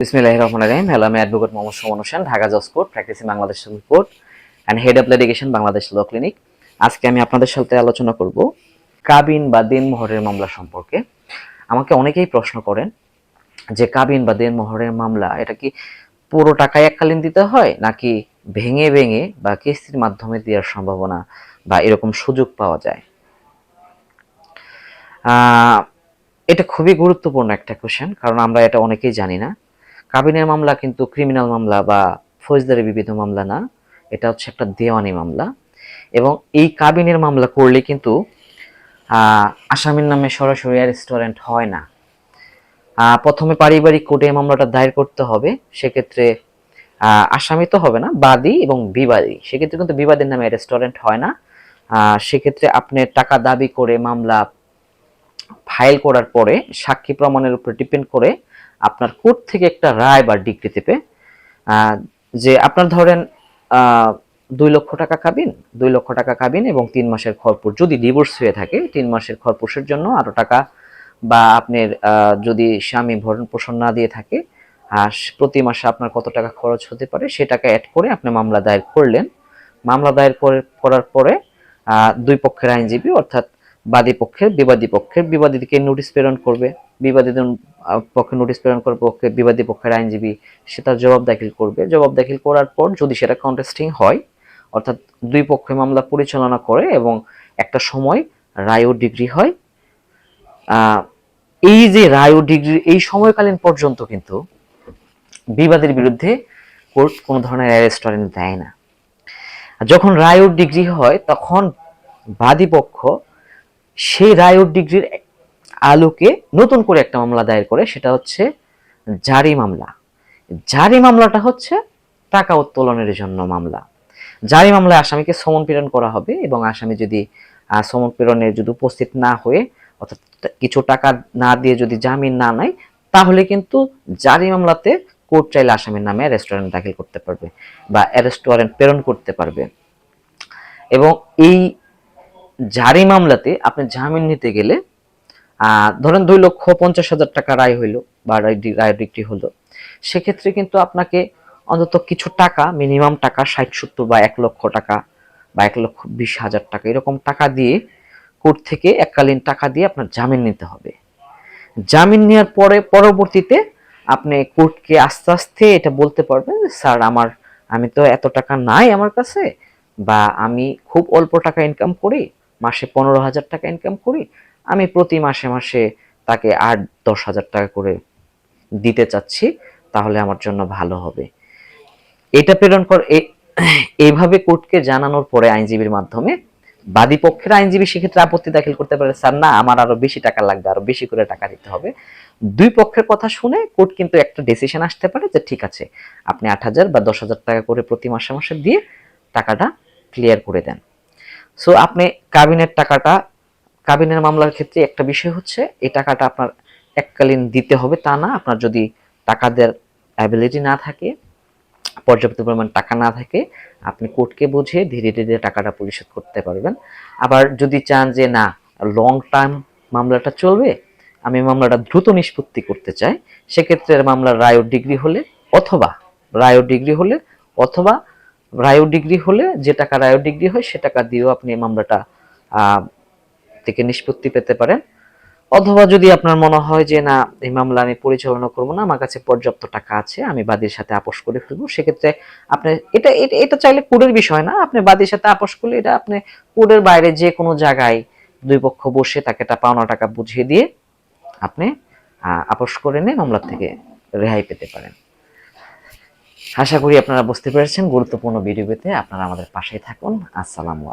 বিসমিল্লাহ রহমান রহিম। হ্যালো আমি অ্যাডভোকেট মোহাম্মদ সুমন হোসেন, ঢাকা জজ court practising Bangladesh and head of Bangladesh law clinic আজকে আমি আপনাদের সাথে আলোচনা করব কাবিন বা দেনমোহরের মামলা সম্পর্কে। আমাকে অনেকেই প্রশ্ন করেন যে কাবিন বা দেনমোহরের মামলা, এটা কি পুরো টাকা এককালীন দিতে হয় নাকি ভেঙে ভেঙে বা কিস্তির মাধ্যমে দেওয়ার সম্ভাবনা বা এরকম সুযোগ পাওয়া যায়? এটা খুবই গুরুত্বপূর্ণ একটা কোশ্চেন কারণ আমরা এটা অনেকেই জানি না। কাবিনের মামলা কিন্তু ক্রিমিনাল মামলা বা ফৌজদারি বিবিধ মামলা না, এটা হচ্ছে একটা দেওয়ানি মামলা। এবং এই কাবিনের মামলা করলে কিন্তু আসামির নামে সরাসরি রেস্টুরেন্ট হয় না। প্রথমে পারিবারিক কোর্টে মামলাটা দায়ের করতে হবে। সেক্ষেত্রে আসামি তো হবে না, বাদী এবং বিবাদী। সেক্ষেত্রে কিন্তু বিবাদের নামে রেস্টুরেন্ট হয় না। সেক্ষেত্রে আপনি টাকা দাবি করে মামলা ফাইল করার পরে সাক্ষী প্রমাণের উপর ডিপেন্ড করে আপনার কোর্ট থেকে একটা রায় বা ডিগ্রি দেবে যে আপনার ধরেন দুই লক্ষ টাকা কাবিন, দুই লক্ষ টাকা খাবেন এবং তিন মাসের খরপুর যদি ডিভোর্স হয়ে থাকে, তিন মাসের খরপুষের জন্য আরও টাকা বা আপনার যদি স্বামী ভরণ পোষণ না দিয়ে থাকে, আর প্রতি মাসে আপনার কত টাকা খরচ হতে পারে সে টাকা অ্যাড করে আপনি মামলা দায়ের করলেন। মামলা দায়ের করে- করার পরে দুই পক্ষের আইনজীবী অর্থাৎ বাদী পক্ষের বিবাদী পক্ষের বিবাদীকে নোটিশ প্রেরণ করবে, বিবাদী পক্ষে নোটিশ প্রেরণ করার পক্ষে বিবাদী পক্ষের আইনজীবী সে তার জবাব দাখিল করবে। জবাব দাখিল করার পর যদি সেটা কন্টেস্টিং হয়, অর্থাৎ দুই পক্ষে মামলা পরিচালনা করে এবং একটা সময় রায় ও ডিগ্রি হয় এই যে রায় ও ডিগ্রি এই সময়কালীন পর্যন্ত কিন্তু বিবাদের বিরুদ্ধে কোর্ট কোনো ধরনের অ্যারেস্ট ওয়ারেন্ট দেয় না। যখন রায় ও ডিগ্রি হয়, তখন বাদী পক্ষ সেই রায় ডিগ্রির আলোকে নতুন করে একটা মামলা দায়ের করে, সেটা হচ্ছে জারি মামলা। জারি মামলাটা হচ্ছে টাকা উত্তোলনের জন্য মামলা। জারি মামলায় আসামিকে সমন প্রেরণ করা হবে এবং আসামি যদি সমন প্রেরণে যদি উপস্থিত না হয়ে অর্থাৎ কিছু টাকা না দিয়ে যদি জামিন না নেয়, তাহলে কিন্তু জারি মামলাতে কোর্ট চাইলে আসামির নামে রেস্টুরেন্ট দাখিল করতে পারবে বা অ্যারেস্ট ওয়ারেন্ট প্রেরণ করতে পারবে। এবং এই জারি মামলাতে আপনি জামিন নিতে গেলে ধরেন দুই লক্ষ পঞ্চাশ হাজার টাকা রায় হইল বা রায় ডিগ্রি হলো, সেক্ষেত্রে কিন্তু আপনাকে অন্তত কিছু টাকা, মিনিমাম টাকা ষাট, সত্তর বা এক লক্ষ টাকা বা এক লক্ষ বিশ হাজার টাকা এরকম টাকা দিয়ে কোর্ট থেকে এককালীন টাকা দিয়ে আপনার জামিন নিতে হবে। জামিন নেওয়ার পরে, পরবর্তীতে আপনি কোর্টকে আস্তে আস্তে এটা বলতে পারবেন স্যার, আমার, আমি তো এত টাকা নাই আমার কাছে বা আমি খুব অল্প টাকা ইনকাম করি মাসে পনেরো হাজার টাকা ইনকাম করি, আমি প্রতি মাসে মাসে তাকে আট, দশ হাজার টাকা করে দিতে চাচ্ছি, তাহলে আমার জন্য ভালো হবে। এটা প্রেরণ কর এইভাবে কোর্টকে জানানোর পরে আইনজীবীর মাধ্যমে বাদী পক্ষের আইনজীবী সেক্ষেত্রে আপত্তি দাখিল করতে পারে, স্যার, না, আমার আরও বেশি টাকা লাগবে, আরও বেশি করে টাকা দিতে হবে। দুই পক্ষের কথা শুনে কোর্ট কিন্তু একটা ডিসিশন আসতে পারে যে, ঠিক আছে, আপনি আট হাজার বা দশ হাজার টাকা করে প্রতি মাসে মাসে দিয়ে টাকাটা ক্লিয়ার করে দেন। সো আপনি কাবিনের টাকাটা, কাবিনের মামলার ক্ষেত্রে একটা বিষয় হচ্ছে, এই টাকাটা আপনার এককালীন দিতে হবে, তা না। আপনার যদি টাকা দেওয়ার অ্যাবিলিটি না থাকে, পর্যাপ্ত পরিমাণ টাকা না থাকে, আপনি কোর্টকে বুঝিয়ে ধীরে ধীরে টাকাটা পরিশোধ করতে পারবেন। আবার যদি চান যে, না লং টার্ম মামলাটা চলবে, আমি মামলাটা দ্রুত নিষ্পত্তি করতে চাই, সেক্ষেত্রে মামলার রায় ও ডিগ্রি হলে অথবা, রায় ও ডিগ্রি হলে অথবা, রায় ও ডিগ্রি হলে যে টাকা রায় ও ডিগ্রি হয়, সে টাকা দিয়েও আপনি মামলাটা থেকে নিষ্পত্তি পেতে পারেন। অথবা যদি আপনার মনে হয় যে, না, এই মামলা আমি পরিচালনা করব না, আমার কাছে পর্যাপ্ত টাকা আছে, আমি বাদীর সাথে আপোষ করে ফেলব, সেক্ষেত্রে আপনি, এটা, এটা- এটা চাইলে কোর্টের বিষয় না, আপনি বাদীর সাথে আপোষ করলে এটা আপনি কোর্টের বাইরে যে কোনো জায়গায় দুই পক্ষ বসে তাকে একটা পাওনা টাকা বুঝিয়ে দিয়ে আপনি আপোষ করে নিয়ে মামলা থেকে রেহাই পেতে পারেন। আশা করি আপনারা বুঝতে পেরেছেন, গুরুত্বপূর্ণ ভিডিও পেতে আপনারা আমাদের পাশেই থাকুন। আসসালামু